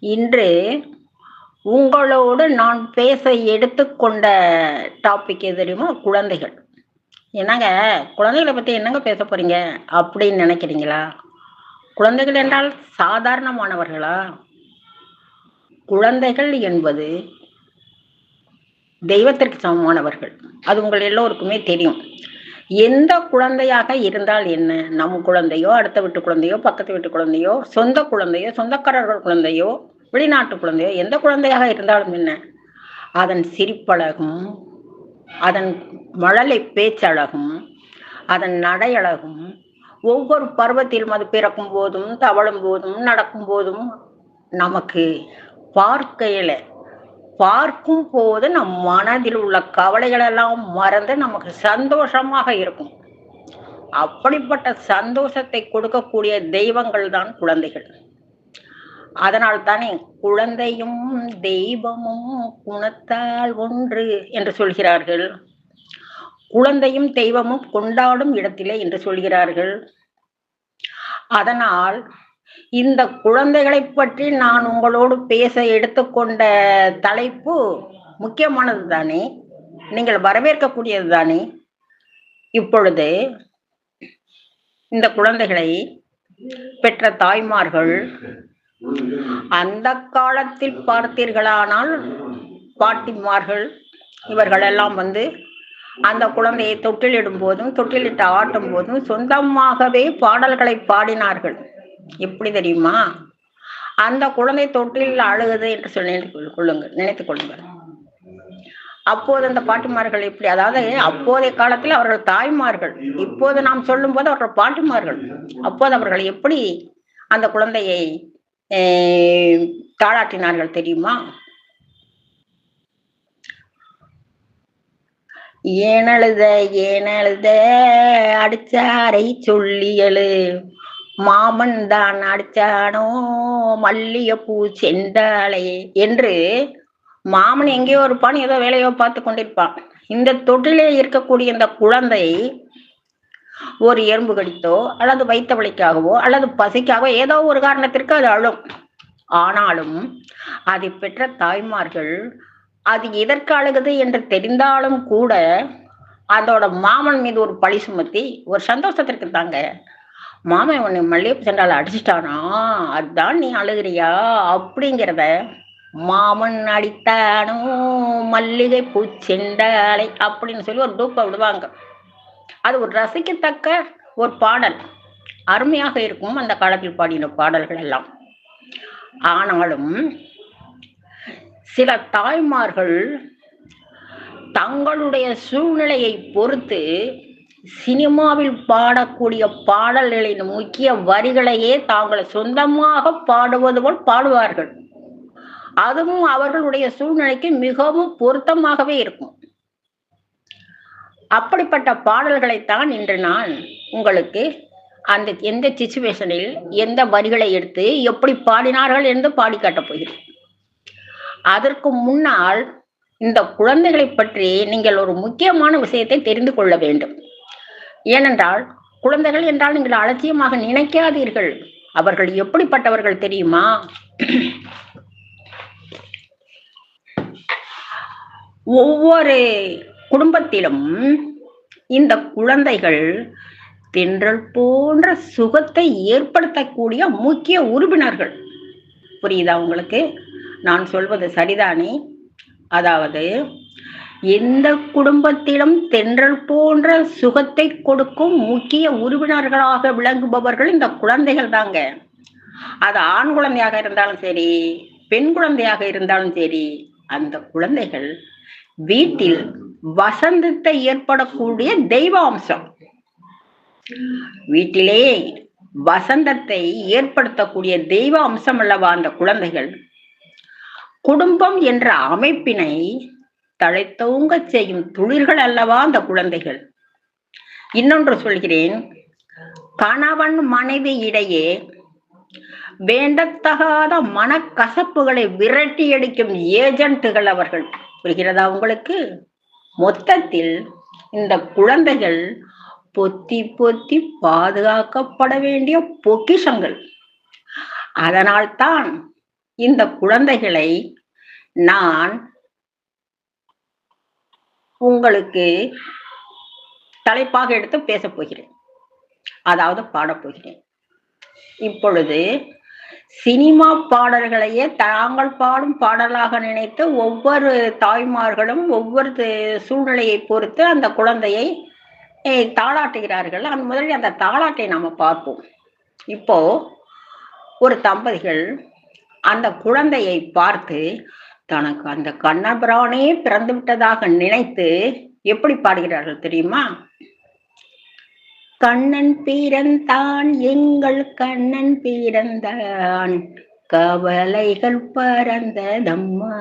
இன்று உங்களோடு நான் பேச எடுத்துக்கொண்ட டாபிக் எது தெரியுமா? குழந்தைகள். என்னங்க? குழந்தைகளை பற்றி என்னங்க பேச போறீங்க? அப்படின்னு நினைக்கிறீங்களா? குழந்தைகள் என்றால் சாதாரணமானவர்களா? குழந்தைகள் என்பது தெய்வத்திற்கு சமமானவர்கள். அது உங்கள் எல்லோருக்குமே தெரியும். எந்த குழந்தையாக இருந்தால் என்ன? நம் குழந்தையோ அடுத்த வீட்டு குழந்தையோ பக்கத்து வீட்டு குழந்தையோ சொந்த குழந்தையோ சொந்தக்காரர்கள் குழந்தையோ வெளிநாட்டு குழந்தையோ எந்த குழந்தையாக இருந்தாலும் என்ன? அதன் சிரிப்பழகும் அதன் மழலை பேச்சழகும் அதன் நடையழகும். ஒவ்வொரு பருவத்திலும் அது பிறக்கும் போதும் தவழும் போதும் நடக்கும் போதும் நமக்கு பார்க்கையில பார்க்கும் போது நம் மனதில் உள்ள கவலைகளெல்லாம் மறந்து நமக்கு சந்தோஷமாக இருக்கும். அப்படிப்பட்ட சந்தோஷத்தை கொடுக்கக்கூடிய தெய்வங்கள் தான் குழந்தைகள். அதனால் தானே குழந்தையும் தெய்வமும் குணத்தால் ஒன்று என்று சொல்கிறார்கள். குழந்தையும் தெய்வமும் கொண்டாடும் இடத்திலே என்று சொல்கிறார்கள். அதனால் இந்த குழந்தைகளை பற்றி நான் உங்களோடு பேச எடுத்துக்கொண்ட தலைப்பு முக்கியமானது தானே நீங்கள் வரவேற்கக்கூடியது தானே இப்பொழுது இந்த குழந்தைகளை பெற்ற தாய்மார்கள் அந்த காலத்தில் பார்த்தீர்களானால் பாட்டிமார்கள் இவர்கள் எல்லாம் வந்து அந்த குழந்தையை தொட்டிலிடும் போதும் தொட்டிலிட்டு ஆட்டும் போதும் சொந்தமாகவே பாடல்களை பாடினார்கள். எப்படி தெரியுமா? அந்த குழந்தை தொட்டில் அழுகுது என்று சொல்லி கொள்ளுங்கள் நினைத்துக் கொள்ளுங்கள். அப்போது அந்த பாட்டிமார்கள் எப்படி அதாவது அப்போதைய காலத்தில் அவர்கள் தாய்மார்கள் இப்போது நாம் சொல்லும் போது அவர்கள் பாட்டிமார்கள். அப்போது அவர்கள் எப்படி அந்த குழந்தையை தாளாட்டினார்கள் தெரியுமா? ஏனழுத ஏனழுத அடிச்சாரை சொல்லியலு மாமன் தான் அடிச்சானோ மல்லிகைப்பூ செண்டாளே என்று மாமன் எங்கேயோ இருப்பான் ஏதோ வேலையோ பார்த்து கொண்டிருப்பான். இந்த தொட்டிலே இருக்கக்கூடிய இந்த குழந்தை ஒரு எறும்பு கடித்தோ அல்லது வைத்த வழிக்காகவோ அல்லது பசிக்காகவோ ஏதோ ஒரு காரணத்திற்கு அது அழும். ஆனாலும் அதை பெற்ற தாய்மார்கள் அது எதற்கு அழுகுது என்று தெரிந்தாலும் கூட அதோட மாமன் மீது ஒரு பழி சுமத்தி ஒரு சந்தோஷத்திற்கு தாங்க. மாமன் உன்னை மல்லிகைப்பூ சென்றால் அடிச்சிட்டானா? அதுதான் நீ அழுகிறியா? அப்படிங்கிறத மாமன் அடித்தானோ மல்லிகை பூச்செண்டாலை அப்படின்னு சொல்லி ஒரு டூப்பை விடுவாங்க. அது ஒரு ரசிக்கத்தக்க ஒரு பாடல். அருமையாக இருக்கும் அந்த காலத்தில் பாடின பாடல்கள் எல்லாம். ஆனாலும் சில தாய்மார்கள் தங்களுடைய சூழ்நிலையை பொறுத்து சினிமாவில் பாடக்கூடிய பாடல்களின் முக்கிய வரிகளையே தாங்கள் சொந்தமாக பாடுவது போல் பாடுவார்கள். அதுவும் அவர்களுடைய சூழ்நிலைக்கு மிகவும் பொருத்தமாகவே இருக்கும். அப்படிப்பட்ட பாடல்களைத்தான் இன்று நான் உங்களுக்கு அந்த எந்த சுச்சுவேஷனில் எந்த வரிகளை எடுத்து எப்படி பாடினார்கள் என்று பாடி காட்டப் போகிறேன். அதற்கு முன்னால் இந்த குழந்தைகளை பற்றி நீங்கள் ஒரு முக்கியமான விஷயத்தை தெரிந்து கொள்ள வேண்டும். ஏனென்றால் குழந்தைகள் என்றால் நீங்கள் அலட்சியமாக நினைக்காதீர்கள். அவர்கள் எப்படிப்பட்டவர்கள் தெரியுமா? ஒவ்வொரு குடும்பத்திலும் இந்த குழந்தைகள் தென்றல் போன்ற சுகத்தை ஏற்படுத்தக்கூடிய முக்கிய உறுப்பினர்கள். புரியுதா உங்களுக்கு? நான் சொல்வது சரிதானே? அதாவது எந்த குடும்பத்திலும் தென்றல் போன்ற சுகத்தை கொடுக்கும் முக்கிய உறுப்பினர்களாக விளங்குபவர்கள் இந்த குழந்தைகள் தாங்க. அது ஆண் குழந்தையாக இருந்தாலும் சரி பெண் குழந்தையாக இருந்தாலும் சரி அந்த குழந்தைகள் வீட்டில் வசந்தத்தை ஏற்படக்கூடிய தெய்வ அம்சம் வீட்டிலே வசந்தத்தை ஏற்படுத்தக்கூடிய தெய்வ அம்சம் அல்லவா அந்த குழந்தைகள்? குடும்பம் என்ற அமைப்பினை தழைத்தோங்க செய்யும் துளிர்கள் அல்லவா அந்த குழந்தைகள்? இன்னொன்று சொல்கிறேன் கணவன் மனைவி இடையே வேண்டத்தகாத மனக்கசப்புகளை விரட்டி அடிக்கும் ஏஜென்ட்டுகள் அவர்கள். புரிகிறதா உங்களுக்கு? மொத்தத்தில் இந்த குழந்தைகள் பொத்தி பொத்தி பாதுகாக்கப்பட வேண்டிய பொக்கிஷங்கள். அதனால்தான் இந்த குழந்தைகளை நான் உங்களுக்கு தலைப்பாக எடுத்து பேசப் போகிறேன். அதாவது பாடப்போகிறேன் இப்பொழுது சினிமா பாடல்களையே தாங்கள் பாடும் பாடலாக நினைத்து ஒவ்வொரு தாய்மார்களும் ஒவ்வொரு சூழ்நிலையை பொறுத்து அந்த குழந்தையை தாளாட்டுகிறார்கள். அந்த முதலில் அந்த தாளாட்டை நாம பார்ப்போம். இப்போ ஒரு தம்பதிகள் அந்த குழந்தையை பார்த்து தனக்கு அந்த கண்ணபிரானே பிறந்து விட்டதாக நினைத்து எப்படி பாடுகிறார்கள் தெரியுமா? கண்ணன் பிறந்தான் எங்கள் கண்ணன் பிறந்தான். கவலைகள் பறந்ததம்மா.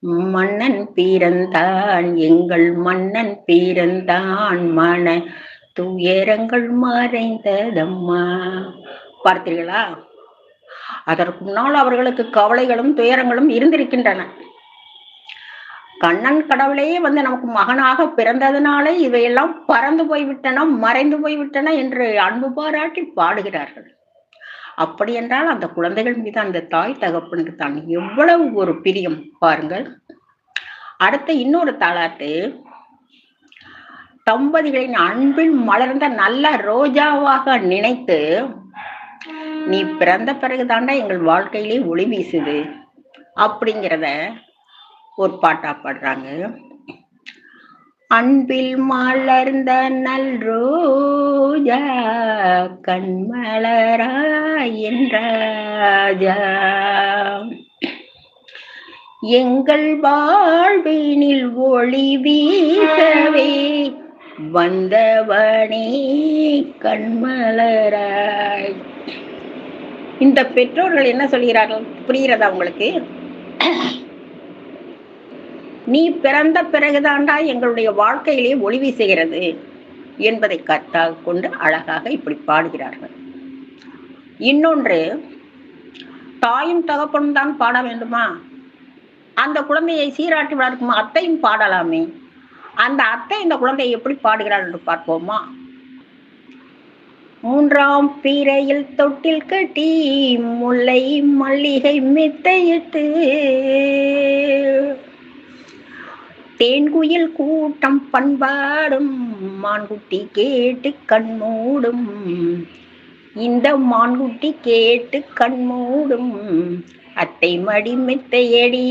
மன்னன் பிறந்தான் எங்கள் மன்னன் பிறந்தான். மன துயரங்கள் மறைந்ததம்மா. பார்த்தீர்களா? அதற்கு முன்னால் அவர்களுக்கு கவலைகளும் துயரங்களும் இருந்திருக்கின்றன. கண்ணன் கடவுளையே வந்து நமக்கு மகனாக பிறந்ததுனாலே இவையெல்லாம் பறந்து போய்விட்டன மறைந்து போய்விட்டன என்று அன்பு பாராட்டி பாடுகிறார்கள். அப்படி என்றால் அந்த குழந்தைகள் மீது அந்த தாய் தகப்பனுக்கு தான் எவ்வளவு ஒரு பிரியம் பாருங்கள். அடுத்த இன்னொரு தாளாட்டு. தம்பதிகளின் அன்பில் மலர்ந்த நல்ல ரோஜாவாக நினைத்து நீ பிறந்த பிறகுதாண்டா எங்கள் வாழ்க்கையிலே ஒளி வீசுது அப்படிங்கிறத ஒரு பாட்டா பாடுறாங்க அன்பில் மலர்ந்த நல் ரோஜா கண்மலரா என்றாஜா எங்கள் வாழ்வினில் ஒளி வீசவே வந்தவனே கண்மலராய். இந்த பெற்றோர்கள் என்ன சொல்கிறார்கள்? புரிகிறதா உங்களுக்கு? நீ பிறந்த பிறகுதாண்டா எங்களுடைய வாழ்க்கையிலே ஒளி வீசுகிறது என்பதை கத்தாக கொண்டு அழகாக இப்படி பாடுகிறார்கள். இன்னொன்று தாயும் தகப்பனும் தான் பாட வேண்டுமா? அந்த குழந்தையை சீராட்டி வளர்க்கும்? அத்தையும் பாடலாமே. அந்த அத்தை இந்த குழந்தையை எப்படி பாடுகிறாள் என்று பார்ப்போமா? மூன்றாம் பீரையில் தொட்டில் கட்டி முல்லை மல்லிகை மெத்தையிட்டு தேன்குயில் கூட்டம் பண்பாடும் மான்குட்டி கேட்டு கண்மூடும் இந்த மான்குட்டி கேட்டு கண்மூடும் அத்தை மடி மெத்தையடி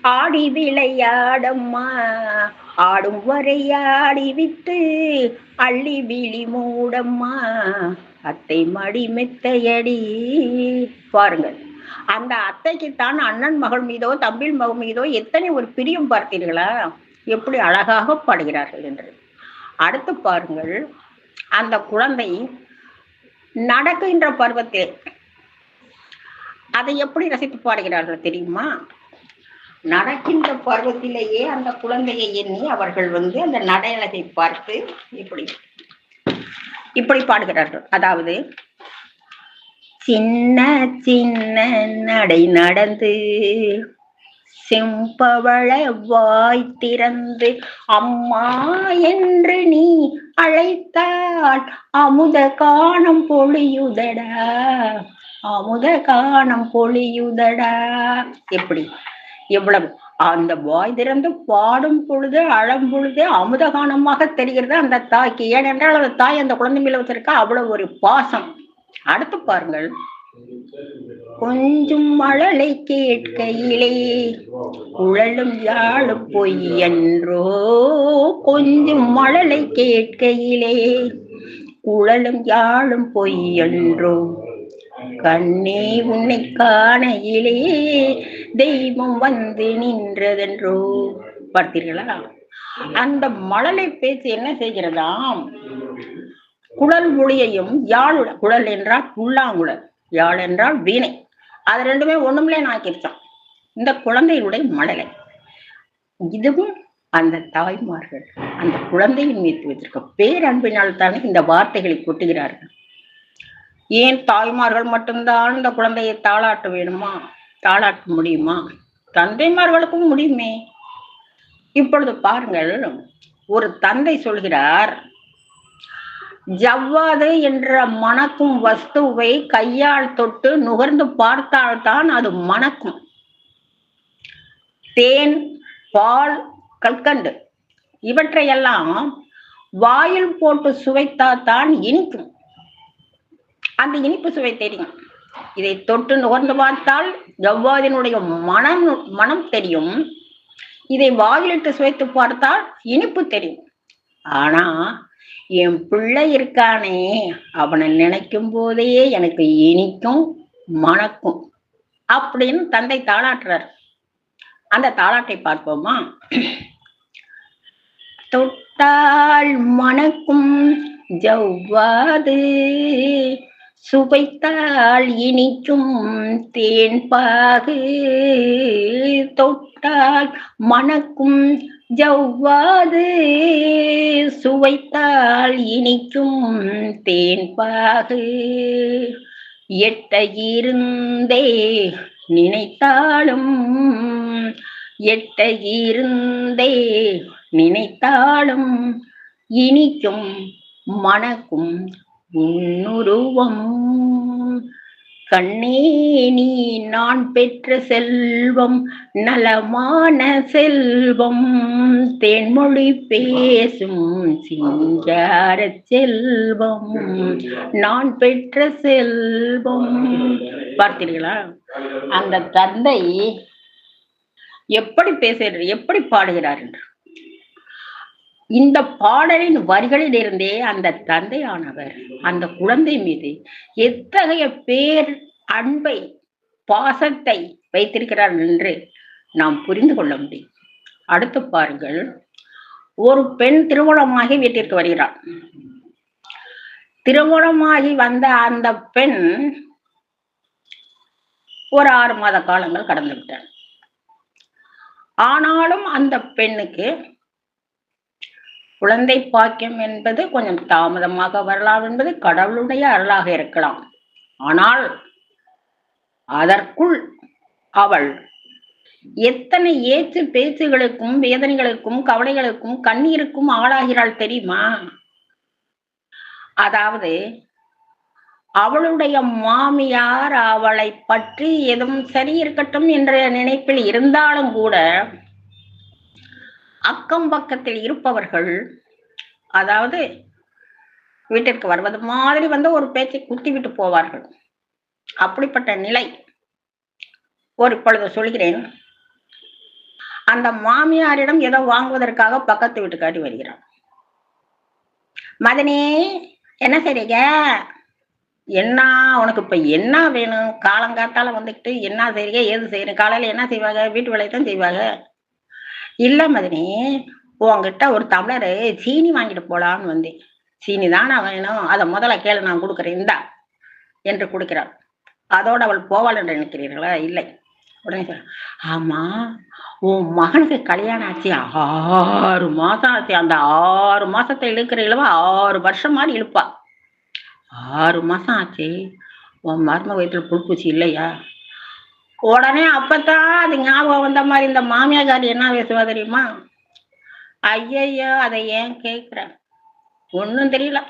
ஆடி விளையாடம்மா. ஆடும் வரை ஆடி விட்டு அள்ளி விழி மூடம்மா. அத்தை மடி மெத்தையடி பாருங்கள். அந்த அத்தைக்கு தான் அண்ணன் மகள் மீதோ தம்பி மகள் மீதோ எத்தனை ஒரு பிரியம் பார்த்தீர்களா? எப்படி அழகாக பாடுகிறார்கள் என்று அடுத்து பாருங்கள். அந்த குழந்தை நடக்கின்ற பருவத்தில் அதை எப்படி ரசித்து பாடுகிறார்கள் தெரியுமா? நடக்கின்ற பருவத்திலேயே அந்த குழந்தையை எண்ணி அவர்கள் வந்து அந்த நடையழகை பார்த்து இப்படி இப்படி பாடுகிறார்கள். அதாவது சின்ன சின்ன நடை நடந்து செம்பவள வாய் திறந்து அம்மா என்று நீ அழைத்தாள் அமுத காணம் பொழியுதடா அமுத காணம் பொழியுதடா. எப்படி? எவ்வளவு? அந்த வாய் திறந்து பாடும் பொழுது அழம் பொழுது அமுதகானமாக தெரிகிறது அந்த தாய்க்கு. ஏனென்றால் அந்த தாய் அந்த குழந்தை மேல வச்சிருக்க அவ்வளவு ஒரு பாசம். அடுத்து பாருங்கள். கொஞ்சம் மழலை கேட்கையிலே குழலும் யாழு பொய் என்றோ கொஞ்சம் மழலை கேட்கையிலே குழலும் யாழும் பொய் என்றோ. கண்ணே உன்னை காணையிலே தெய்வம் வந்து நின்றதென்றோ. பார்த்தீர்களா? அந்த மழலை பேச்சு என்ன செய்கிறதாம்? குழல் ஒளியையும் யாழ் குழல் என்றால் புல்லாங்குழல் யாழ் என்றால் வீணை. அது ரெண்டுமே ஒண்ணுமில்லே நாக்கிருச்சான் இந்த குழந்தையுடைய மழலை. இதுவும் அந்த தாய்மார்கள் அந்த குழந்தையின் மீது வைத்திருக்க பேரன்பினால் தானே இந்த வார்த்தைகளை கொட்டுகிறார்கள். ஏன் தாய்மார்கள் மட்டும்தான் இந்த குழந்தையை தாளாட்ட வேணுமா? தாளாட்ட முடியுமா? தந்தைமார்களுக்கும் முடியுமே. இப்பொழுது பாருங்கள் ஒரு தந்தை சொல்கிறார் ஜவ்வாது என்ற மணக்கும் வஸ்துவை கையால் தொட்டு நுகர்ந்து பார்த்தால்தான் அது மணக்கும். தேன் பால் கற்கண்டு இவற்றையெல்லாம் வாயில் போட்டு சுவைத்தாதான் இனிக்கும். அந்த இனிப்பு சுவை தெரியும். இதை தொட்டு நுகர்ந்து பார்த்தால் ஜவ்வாதினுடைய மனம் மனம் தெரியும். இதை வாயிலிட்டு சுவைத்து பார்த்தால் இனிப்பு தெரியும். ஆனா என் பிள்ளை இருக்கானே அவனை நினைக்கும் போதே எனக்கு இனிக்கும் மணக்கும் அப்படின்னு தந்தை தாளாட்டுறார். அந்த தாளாட்டை பார்ப்போமா? தொட்டால் மணக்கும் ஜவ்வாது சுவைத்தால் இனிக்கும் தேன்பாகு. தொட்டால் மணக்கும் ஜவ்வாது சுவைத்தால் இனிக்கும் தேன்பாகு. எட்ட இருந்தே நினைத்தாலும் எட்ட இருந்தே நினைத்தாலும் இனிக்கும் மணக்கும் உன்னுருவம். கண்ணே நீ நான் பெற்ற செல்வம் நலமான செல்வம். தேன்மொழி பேசும் சிங்கார செல்வம். நான் பெற்ற செல்வம். பார்த்தீர்களா? அந்த தந்தை எப்படி பேசுகிறார் எப்படி பாடுகிறார் என்று. இந்த பாடலின் வரிகளிலிருந்தே அந்த தந்தையானவர் அந்த குழந்தை மீது எத்தகைய பேர் அன்பை பாசத்தை வைத்திருக்கிறார் என்று நாம் புரிந்து கொள்ள முடியும். அடுத்து பாருங்கள். ஒரு பெண் திருமணமாகி வீட்டிற்கு வருகிறாள். திருமணமாகி வந்த அந்த பெண் ஒரு ஆறு மாத காலங்கள் கடந்து விட்டார் ஆனாலும் அந்த பெண்ணுக்கு குழந்தை பாக்கியம் என்பது கொஞ்சம் தாமதமாக வரலாம் என்பது கடவுளுடைய அருளாக இருக்கலாம். ஆனால் அதற்குள் அவள் எத்தனை ஏச்சு பேச்சுகளுக்கும் வேதனைகளுக்கும் கவலைகளுக்கும் கண்ணீருக்கும் ஆளாகிறாள் தெரியுமா? அதாவது அவளுடைய மாமியார் அவளை பற்றி எதுவும் சரி இருக்கட்டும் என்ற நினைப்பில் இருந்தாலும் கூட அக்கம் பக்கத்தில் இருப்பவர்கள் அதாவது வீட்டிற்கு வருவது மாதிரி வந்து ஒரு பேச்சை குத்தி விட்டு போவார்கள். அப்படிப்பட்ட நிலை. ஒரு இப்பொழுது சொல்கிறேன் அந்த மாமியாரிடம் ஏதோ வாங்குவதற்காக பக்கத்து வீட்டுக்காட்டி வருகிறான் மதனி என்ன செய்றீங்க? என்ன உனக்கு இப்ப என்ன வேணும்? காலங்காத்தால வந்துக்கிட்டு என்ன செய்றீங்க? ஏது செய்யணும்? காலையில என்ன செய்வாங்க? வீட்டு வேலையை தான் செய்வாங்க. இல்ல மதினி உங்ககிட்ட ஒரு தமிழரு சீனி வாங்கிட்டு போலான்னு வந்தேன். சீனி தானா வேணும்? அதை முதல்ல கேளு நான் கொடுக்குறேன். இந்தா என்று கொடுக்கிறாள். அதோட அவள் போவாள் என்று நினைக்கிறீர்களா? இல்லை. உடனே சொல்ல ஆமா உன் மகனுக்கு கல்யாணம் ஆச்சு. ஆறு மாசம் ஆச்சு. அந்த ஆறு மாசத்தை இழுக்கிற இழுவ ஆறு வருஷம் மாதிரி இழுப்பா. ஆறு மாசம் ஆச்சு. உன் மரும வயிற்றுல புழுப்பூச்சி இல்லையா? உடனே அப்பத்தான் அது ஞாபகம் வந்த மாதிரி இந்த மாமியாக்காரி என்ன பேசுவா தெரியுமா? ஐயையோ அதை ஏன் கேக்குற? ஒன்றும் தெரியல.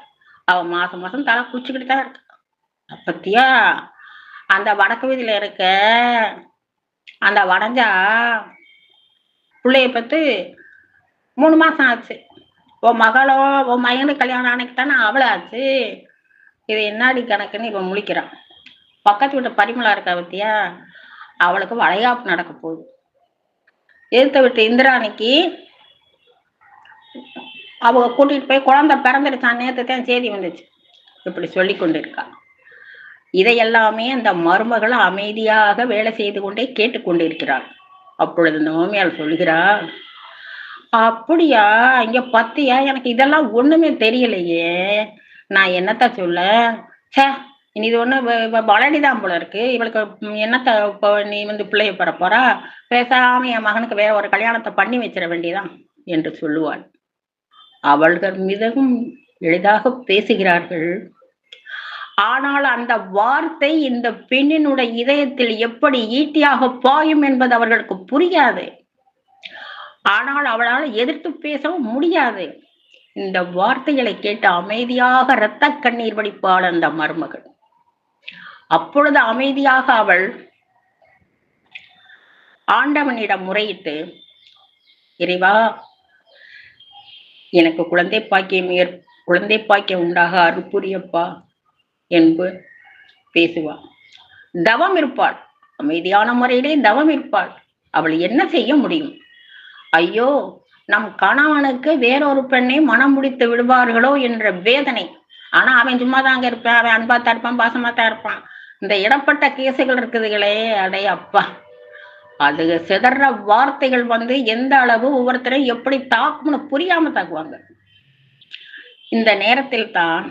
அவ மாசம் மாசம் தலை குச்சிக்கிட்டு தான் இருக்கு. அப்பத்தியா அந்த வடக்கு வீதியில இருக்க அந்த வடஞ்சா பிள்ளைய பத்து மூணு மாசம் ஆச்சு. உன் மகளோ உன் மகனுக்கு கல்யாணம் அன்னைக்கு தானே அவளை ஆச்சு. இது என்னாடி கணக்குன்னு இப்போ முழிக்கிறான். பக்கத்து வீட்டு பரிமளா இருக்கா பத்தியா? அவளுக்கு வளையாப்பு நடக்க போகுது. எதிர்த்த விட்டு இந்திராணிக்கு அவங்க கூட்டிட்டு போய் குழந்தை பிறந்துடுச்சான் நேற்று தான் செய்தி வந்துச்சு. இப்படி சொல்லி கொண்டு இருக்கா இதையெல்லாமே அந்த மருமகள் அமைதியாக வேலை செய்து கொண்டே கேட்டுக்கொண்டிருக்கிறாள் அப்பொழுது இந்த மாமியார் சொல்கிறார் அப்படியா? இங்க பத்தியா? எனக்கு இதெல்லாம் ஒண்ணுமே தெரியலையே. நான் என்னத்த சொல்ல? சே இனி இது ஒண்ணு பழனிதான் போல இருக்கு. இவளுக்கு என்னத்த இப்போ நீ வந்து பிள்ளைய பெற போறா? பேசாம என் மகனுக்கு வேற ஒரு கல்யாணத்தை பண்ணி வச்சிட வேண்டியதான் என்று சொல்லுவாள். அவள்கள் மிகவும் எளிதாக பேசுகிறார்கள். ஆனால் அந்த வார்த்தை இந்த பெண்ணினுடைய இதயத்தில் எப்படி ஈட்டியாக பாயும் என்பது அவர்களுக்கு புரியாது. ஆனால் அவளால் எதிர்த்து பேசவும் முடியாது. இந்த வார்த்தைகளை கேட்டு அமைதியாக இரத்த கண்ணீர் வடிப்பாள் அந்த மருமகள். அப்பொழுது அமைதியாக அவள் ஆண்டவனிடம் முறையிட்டு இறைவா எனக்கு குழந்தை பாக்கியம் ஏற் குழந்தை பாக்கியம் உண்டாக அருப்புரியப்பா என்பு பேசுவாள். தவம் இருப்பாள். அமைதியான முறையிலே தவம் இருப்பாள். அவள் என்ன செய்ய முடியும்? ஐயோ நம் கணவனுக்கு வேறொரு பெண்ணை மனம் முடித்து விடுவார்களோ என்ற வேதனை. ஆனா அவன் சும்மா தாங்க இருப்பான். அவன் அன்பா தான் இருப்பான் பாசமா தான் இருப்பான். இந்த இடப்பட்ட கேசுகள் இருக்குதுகளே அடே அப்பா. அது சிதற வார்த்தைகள் வந்து எந்த அளவு ஒவ்வொருத்தரையும் எப்படி தாக்கும்னு புரியாம தாக்குவாங்க. இந்த நேரத்தில் தான்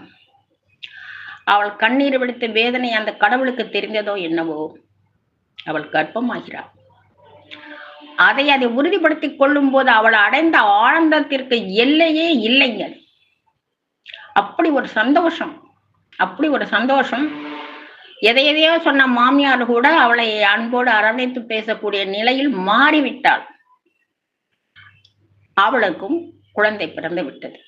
அவள் கண்ணீர் விடுத்த வேதனை அந்த கடவுளுக்கு தெரிந்ததோ என்னவோ அவள் கர்ப்பமாகிறாள். அதை அதை உறுதிப்படுத்தி கொள்ளும் போது அவள் அடைந்த ஆனந்தத்திற்கு எல்லையே இல்லைங்க. அப்படி ஒரு சந்தோஷம் அப்படி ஒரு சந்தோஷம் எதை எதையோ சொன்ன மாமியார் கூட அவளை அன்போடு அரவணைத்து பேசக்கூடிய நிலையில் மாறிவிட்டாள். அவளுக்கும் குழந்தை பிறந்து விட்டது.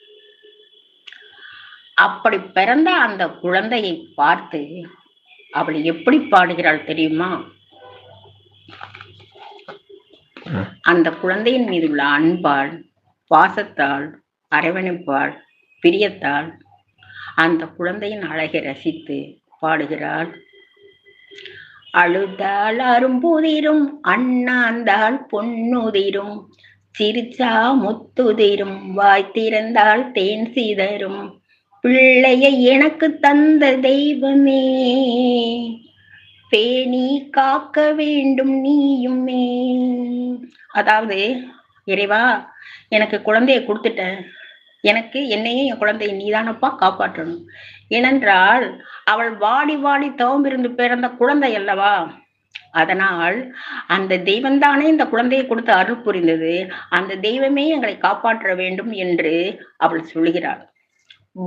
அப்படி பிறந்த அந்த குழந்தையை பார்த்து அவள் எப்படி பாடுகிறாள் தெரியுமா? அந்த குழந்தையின் மீது உள்ள அன்பால் பாசத்தால் அரவணைப்பால் பிரியத்தால் அந்த குழந்தையின் அழகை ரசித்து பாடுகிறாள். அழுதால் அரும்புதிரும் அண்ணாந்தால் பொன்னுதிரும் சிரிச்சா முத்துதிரும் வாய் திறந்தால் தேன் சிதறும் பிள்ளையை எனக்கு தந்த தெய்வமே பேணி காக்க வேண்டும் நீயுமே. அதாவது இறைவா எனக்கு குழந்தைய கொடுத்துட்டேன் எனக்கு என்னையும் என் குழந்தையை நீதானப்பா காப்பாற்றணும். ஏனென்றால் அவள் வாடி வாடி தவம்பிருந்து பிறந்த குழந்தை அல்லவா? அதனால் அந்த தெய்வம்தானே இந்த குழந்தையை கொடுத்து அருள் புரிந்தது. அந்த தெய்வமே எங்களை காப்பாற்ற வேண்டும் என்று அவள் சொல்கிறாள்.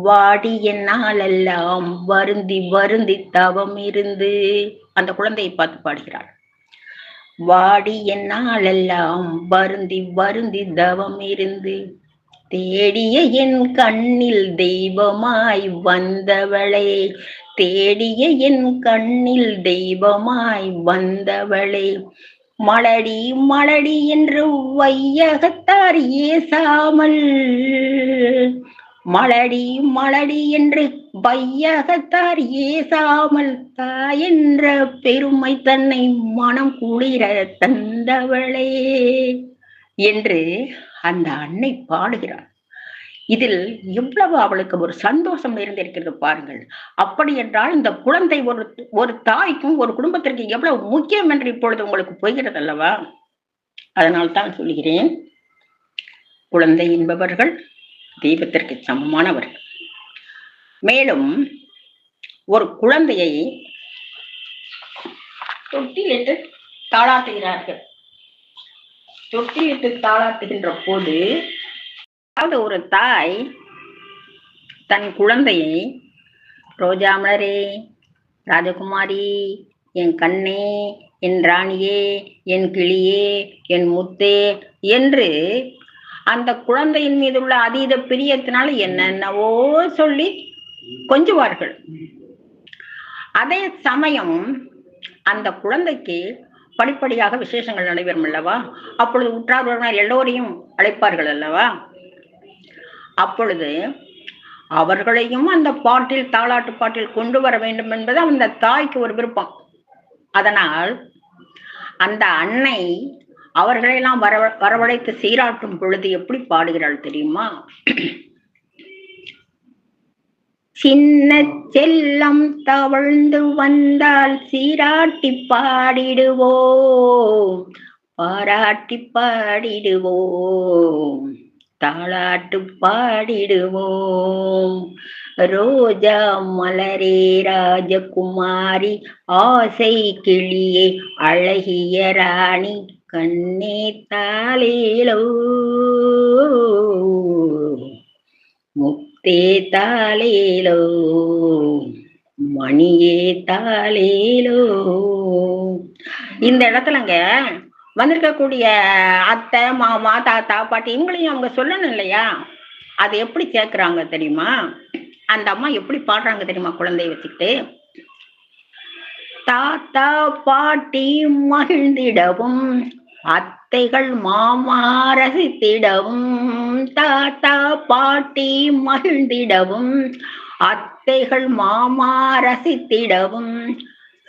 வாடி என்னால் எல்லாம் வருந்தி வருந்தி தவம் இருந்து அந்த குழந்தையை பார்த்து பாடுகிறாள். வாடி என்னால் எல்லாம் வருந்தி வருந்தி தவம் இருந்து தேடிய என் கண்ணில் தெய்வமாய் வந்தவளே. தேடிய என் கண்ணில் தெய்வமாய் வந்தவளே. மலடி மலடி என்று வையகத்தார் ஏசாமல். மலடி மலடி என்று வையகத்தார் ஏசாமல். தாயென்ற பெருமை தன்னை மனம் குளிர தந்தவளே. என்று அந்த அன்னை பாடுகிறாள். இதில் எவ்வளவு அவளுக்கு ஒரு சந்தோஷம் நிறைந்திருக்கிறது பாருங்கள். அப்படி என்றால் இந்த குழந்தை ஒரு ஒரு தாய்க்கும் ஒரு குடும்பத்திற்கு எவ்வளவு முக்கியம் என்று இப்பொழுது உங்களுக்கு போகிறது அல்லவா? அதனால் தான் சொல்கிறேன். குழந்தை என்பவர்கள் தெய்வத்திற்கு சமமானவர்கள். மேலும் ஒரு குழந்தையை தொட்டிலிட்டு தாளாட்டுகிறார்கள் தொட்டிலிட்டு தாளாட்டுகின்ற போது அதாவது ஒரு தாய் தன் குழந்தையை ரோஜா மலரே ராஜகுமாரி என் கண்ணே என் ராணியே என் கிளியே என் முத்தே என்று அந்த குழந்தையின் மீது உள்ள அதீத பிரியத்தினால என்னென்னவோ சொல்லி கொஞ்சுவார்கள். அதே சமயம் அந்த குழந்தைக்கு படிப்படியாக விசேஷங்கள் நடைபெறும் அல்லவா? அப்பொழுது உற்றார் உறவினர் எல்லோரையும் அழைப்பார்கள் அல்லவா? அப்பொழுது அவர்களையும் அந்த பாட்டில் தாளாட்டு பாட்டில் கொண்டு வர வேண்டும் என்பது அந்த தாய்க்கு ஒரு விருப்பம். அதனால் அந்த அன்னை அவர்களெல்லாம் வர வரவழைத்து சீராட்டும் பொழுது எப்படி பாடுகிறாள் தெரியுமா? சின்ன செல்லம் தவழ்ந்து வந்தால் சீராட்டி பாடிடுவோம். பாராட்டி பாடிடுவோம். தாளாட்டு பாடிடுவோம். ரோஜா மலரே ராஜகுமாரி ஆசை கிளியே அழகிய ராணி கண்ணே தாலேலோ முத்தே மணியே தாலேலோ இந்த இடத்துலங்க வந்திருக்கக்கூடிய அத்தை மாமா தாத்தா பாட்டி இவங்களையும் அவங்க சொல்லணும் இல்லையா? அது எப்படி சேர்க்கிறாங்க தெரியுமா? அந்த அம்மா எப்படி பாடுறாங்க தெரியுமா குழந்தைய வச்சுக்கிட்டு? தாத்தா பாட்டி மகிழ்ந்திடவும் அத்தைகள் மாமா ரசித்திடவும் தாத்தா பாட்டி மகிழ்ந்திடவும் அத்தைகள் மாமா ரசித்திடவும்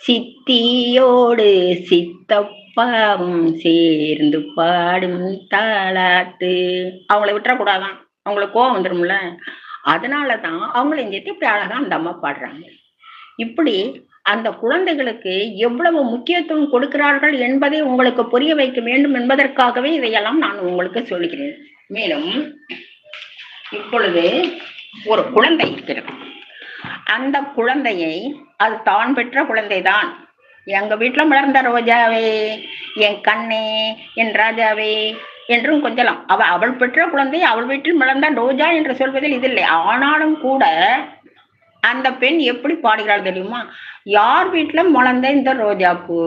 சித்தியோடு சித்தப்பாவும் சேர்ந்து பாடும் தாளாட்டு. அவங்கள விட்டுறக்கூடாதான். அவங்களுக்கு கோவம் வந்துடும்ல அதனாலதான் அவங்கள சேர்த்து இப்படி அழகா அந்த அம்மா பாடுறாங்க. இப்படி அந்த குழந்தைகளுக்கு எவ்வளவு முக்கியத்துவம் கொடுக்கிறார்கள் என்பதை உங்களுக்கு புரிய வைக்க வேண்டும் என்பதற்காகவே இதையெல்லாம் நான் உங்களுக்கு சொல்கிறேன். மேலும் இப்பொழுது ஒரு குழந்தை இருக்கிறது. அந்த குழந்தையை அது தான் பெற்ற குழந்தைதான். எங்க வீட்டுல மலர்ந்த ரோஜாவே என் கண்ணே என் ராஜாவே என்றும் கொஞ்சலாம். அவள் அவள் பெற்ற குழந்தை அவள் வீட்டில் மலர்ந்த ரோஜா என்று சொல்வதில் இதில்லை ஆனாலும் கூட அந்த பெண் எப்படி பாடுகிறாள் தெரியுமா? யார் வீட்டுல மலர்ந்த இந்த ரோஜா பூ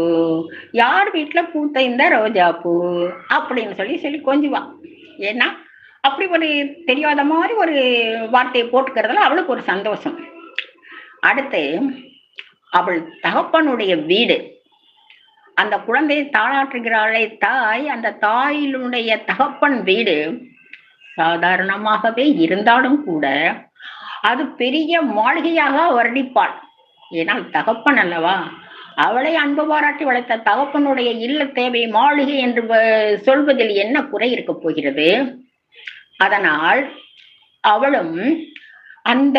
யார் வீட்டுல பூத்த இந்த ரோஜா பூ அப்படின்னு சொல்லி சொல்லி கொஞ்சுவா. ஏன்னா அப்படி ஒரு தெரியாத மாதிரி ஒரு வார்த்தையை போட்டுக்கிறதுல அவளுக்கு ஒரு சந்தோஷம். அடுத்து அவள் தகப்பனுடைய வீடு. அந்த குழந்தையை தாளாற்றுகிறாளே தாய் அந்த தாயினுடைய தகப்பன் வீடு சாதாரணமாகவே இருந்தாலும் கூட அது பெரிய மாளிகையாக வர்ணிப்பாள். ஏனால் தகப்பன் அல்லவா? அவளை அன்பு பாராட்டி வளர்த்த தகப்பனுடைய இல்ல தேவை மாளிகை என்று சொல்வதில் என்ன குறை இருக்க போகிறது? அதனால் அவளும் அந்த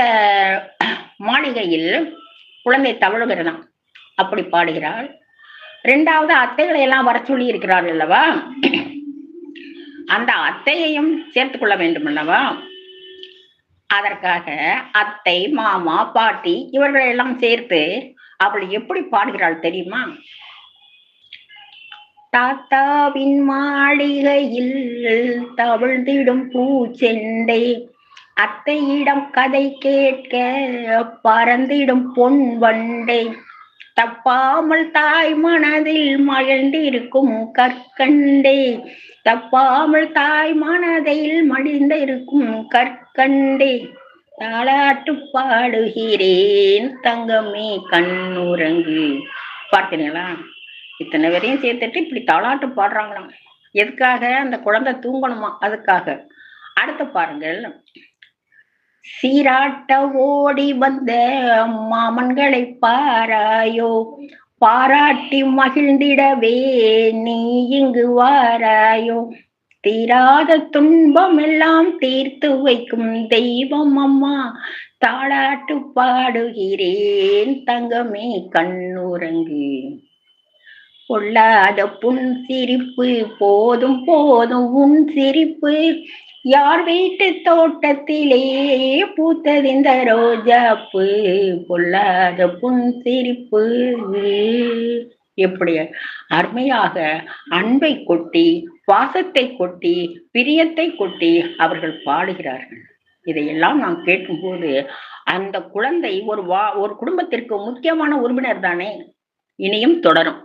மாளிகையில் குழந்தை தவழுகிறதாம். அப்படி பாடுகிறாள். ரெண்டாவது அத்தைகளை எல்லாம் வர சொல்லி இருக்கிறார் அல்லவா? அந்த அத்தையையும் சேர்த்து கொள்ள வேண்டும் அல்லவா? அதற்காக அத்தை மாமா பாட்டி இவர்கள் எல்லாம் சேர்த்து அவள் எப்படி பாடுகிறாள் தெரியுமா? தாத்தாவின் மாளிகையில் தவிழ்ந்திடும் பூச்செண்டை அத்தையிடம் கதை கேட்க பறந்திடும் பொன் வண்டை தப்பாமல் தாய் மனதில் மகிழ்ந்திருக்கும் கற்கண்டே. தப்பாமல் தாய் மனதில் மடிந்திருக்கும் கற்கண்டே. தாளாட்டு பாடுகிறேன் தங்கமே கண்ணுறங்கு. பார்த்தீங்களா இத்தனை பேரையும் சேர்த்துட்டு இப்படி தாளாட்டு பாடுறாங்களாம். எதுக்காக? அந்த குழந்தை தூங்கணுமா? அதுக்காக. அடுத்து பாருங்கள். சீராட்ட ஓடி வந்த மாமன்களை பாராயோ. பாராட்டி மகிழ்ந்திடவே நீ இங்கு வாராயோ. தீராத துன்பம் எல்லாம் தீர்த்து வைக்கும் தெய்வம் அம்மா. தாளாட்டு பாடுகிறேன் தங்கமே கண்ணுறங்கு. பொல்லாத புன் சிரிப்பு போதும் போதும் உன் சிரிப்பு. யார் வீட்டு தோட்டத்திலே பூத்தது இந்த ரோஜாப்பு பொல்லாத புன் சிரிப்பு. எப்படி அருமையாக அன்பை கொட்டி பாசத்தை கொட்டி பிரியத்தை கொட்டி அவர்கள் பாடுகிறார்கள். இதையெல்லாம் நாம் கேட்கும்போது அந்த குழந்தை ஒரு வா ஒரு குடும்பத்திற்கு முக்கியமான உறுப்பினர் தானே இனியும் தொடரும்.